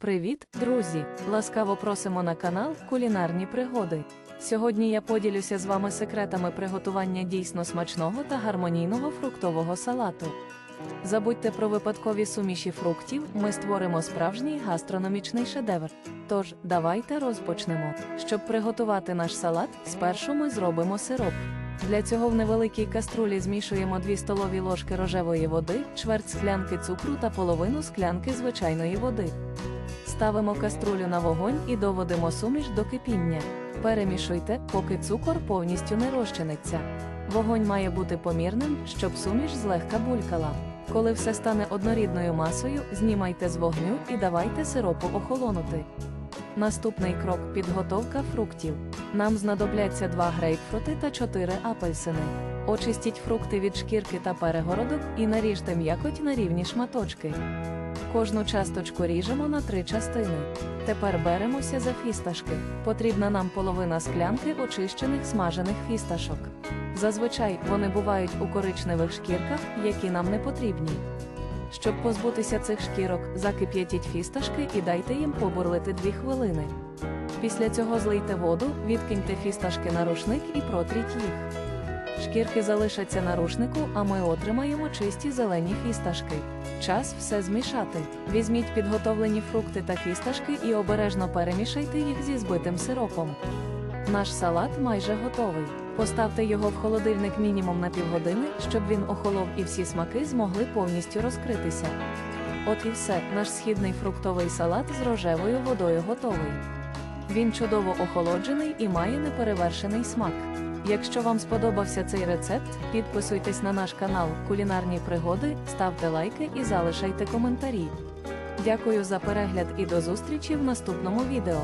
Привіт, друзі! Ласкаво просимо на канал Кулінарні пригоди. Сьогодні я поділюся з вами секретами приготування дійсно смачного та гармонійного фруктового салату. Забудьте про випадкові суміші фруктів, ми створимо справжній гастрономічний шедевр. Тож, давайте розпочнемо. Щоб приготувати наш салат, спершу ми зробимо сироп. Для цього в невеликій каструлі змішуємо 2 столові ложки рожевої води, чверть склянки цукру та половину склянки звичайної води. Ставимо каструлю на вогонь і доводимо суміш до кипіння. Перемішуйте, поки цукор повністю не розчиниться. Вогонь має бути помірним, щоб суміш злегка булькала. Коли все стане однорідною масою, знімайте з вогню і давайте сиропу охолонути. Наступний крок підготовка фруктів. Нам знадобляться 2 грейпфрути та 4 апельсини. Очистіть фрукти від шкірки та перегородок і наріжте м'якоть на рівні шматочки. Кожну часточку ріжемо на три частини. Тепер беремося за фісташки. Потрібна нам половина склянки очищених смажених фісташок. Зазвичай вони бувають у коричневих шкірках, які нам не потрібні. Щоб позбутися цих шкірок, закип'ятіть фісташки і дайте їм побурлити 2 хвилини. Після цього злийте воду, відкиньте фісташки на рушник і протріть їх. Шкірки залишаться на рушнику, а ми отримаємо чисті зелені фісташки. Час все змішати. Візьміть підготовлені фрукти та фісташки і обережно перемішайте їх зі збитим сиропом. Наш салат майже готовий. Поставте його в холодильник мінімум на півгодини, щоб він охолов і всі смаки змогли повністю розкритися. От і все, наш східний фруктовий салат з рожевою водою готовий. Він чудово охолоджений і має неперевершений смак. Якщо вам сподобався цей рецепт, підписуйтесь на наш канал Кулінарні пригоди, ставте лайки і залишайте коментарі. Дякую за перегляд і до зустрічі в наступному відео.